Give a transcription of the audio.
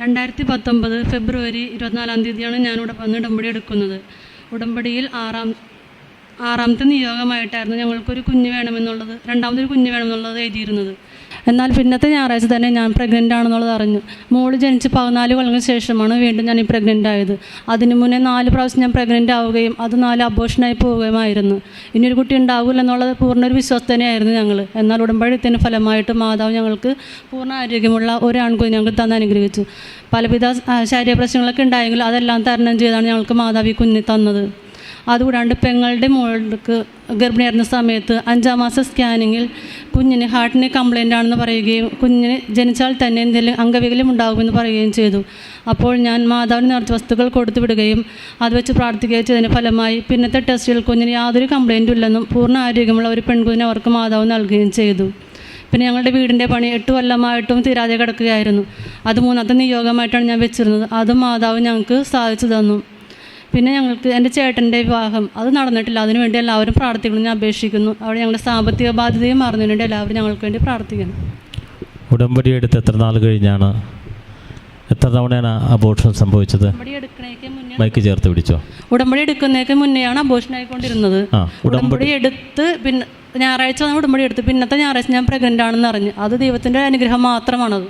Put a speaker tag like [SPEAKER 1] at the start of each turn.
[SPEAKER 1] രണ്ടായിരത്തി പത്തൊമ്പത് ഫെബ്രുവരി ഇരുപത്തിനാലാം തീയതിയാണ് ഞാനിവിടെ വന്ന് ഉടമ്പടി എടുക്കുന്നത്. ഉടമ്പടിയിൽ ആറാം ആറാമത്തെ നിയോഗമായിട്ടായിരുന്നു ഞങ്ങൾക്കൊരു കുഞ്ഞ് വേണമെന്നുള്ളത് രണ്ടാമതൊരു കുഞ്ഞ് വേണമെന്നുള്ളത് എഴുതിയിരുന്നത്. എന്നാൽ പിന്നത്തെ ഞായറാഴ്ച തന്നെ ഞാൻ പ്രഗ്നന്റ് ആണെന്നുള്ളത് അറിഞ്ഞു. മോൾ ജനിച്ച് പതിനാല് കൊല്ലങ്ങൾക്ക് ശേഷമാണ് വീണ്ടും ഞാൻ ഈ പ്രഗ്നന്റ് ആയത്. അതിനു മുന്നേ നാല് പ്രാവശ്യം ഞാൻ പ്രഗ്നന്റ് ആവുകയും അത് നാല് അബോഷനായി പോവുകയുമായിരുന്നു. ഇനിയൊരു കുട്ടി ഉണ്ടാവില്ല എന്നുള്ളത് പൂർണ ഒരു വിശ്വാസം തന്നെയായിരുന്നു ഞങ്ങൾ എന്നാൽ ഉടമ്പടിത്തിന് ഫലമായിട്ട് മാതാവ് ഞങ്ങൾക്ക് പൂർണ ആരോഗ്യമുള്ള ഒരു ആൺകുഞ്ഞ് ഞങ്ങൾക്ക് തന്ന് അനുഗ്രഹിച്ചു. പലവിധ ശാരീരിക പ്രശ്നങ്ങളൊക്കെ ഉണ്ടായെങ്കിലും അതെല്ലാം തരണം ചെയ്താണ് ഞങ്ങൾക്ക് മാതാവ് ഈ കുഞ്ഞിനെ തന്നത്. അതുകൂടാണ്ട് പെങ്ങളുടെ മോൾക്ക് ഗർഭിണിയായിരുന്ന സമയത്ത് അഞ്ചാം മാസം സ്കാനിങ്ങിൽ കുഞ്ഞിന് ഹാർട്ടിന് കംപ്ലൈന്റ് ആണെന്ന് പറയുകയും കുഞ്ഞിന് ജനിച്ചാൽ തന്നെ എന്തെങ്കിലും അംഗവികലം ഉണ്ടാകുമെന്ന് പറയുകയും ചെയ്തു. അപ്പോൾ ഞാൻ മാതാവിന് നേർച്ച വസ്തുക്കൾ കൊടുത്തു വിടുകയും അത് വെച്ച് പ്രാർത്ഥിക്കുകയും ഫലമായി പിന്നത്തെ ടെസ്റ്റിൽ കുഞ്ഞിന് യാതൊരു കംപ്ലൈന്റും ഇല്ലെന്നും പൂർണ ആരോഗ്യമുള്ള ഒരു പെൺകുഞ്ഞിനെ അവർക്ക് മാതാവ് നൽകുകയും ചെയ്തു. പിന്നെ ഞങ്ങളുടെ വീടിന്റെ പണി എട്ട് കൊല്ലമായിട്ടും തീരാതെ കിടക്കുകയായിരുന്നു. അത് മൂന്നാമത്തെ നിയോഗമായിട്ടാണ് ഞാൻ വെച്ചിരുന്നത്. അതും മാതാവ് ഞങ്ങൾക്ക് സാധിച്ചു തന്നു. പിന്നെ ഞങ്ങൾക്ക് എന്റെ ചേട്ടന്റെ വിവാഹം അത് നടന്നിട്ടില്ല. അതിനു വേണ്ടി എല്ലാവരും പ്രാർത്ഥിക്കണം ഞാൻ അപേക്ഷിക്കുന്നു. അവിടെ ഞങ്ങളുടെ സാമ്പത്തിക ബാധ്യതയും മാറുന്നതിന് വേണ്ടി എല്ലാവരും ഞങ്ങൾക്ക് വേണ്ടി പ്രാർത്ഥിക്കണം
[SPEAKER 2] ഉടമ്പടി എടുത്ത് എത്ര നാൾ കഴിഞ്ഞാണ്? എത്ര തവണയാണ് അബോർഷൻ സംഭവിച്ചത്? മൈക്ക് ചേർത്ത് പിടിച്ചോ?
[SPEAKER 1] ഉടമ്പടി എടുക്കുന്നേക്ക് മുന്നെയാണ് അബോർഷൻ ആയിക്കൊണ്ടിരുന്നത്.
[SPEAKER 2] ഉടമ്പടി.
[SPEAKER 1] എടുത്ത് പിന്നെ ഞായറാഴ്ച ഉടമ്പടി എടുത്ത്. പിന്നത്തെ ഞായറാഴ്ച ഞാൻ പ്രഗ്നന്റ് ആണെന്ന് അറിഞ്ഞു. അത് ദൈവത്തിന്റെ അനുഗ്രഹം മാത്രമാണത്.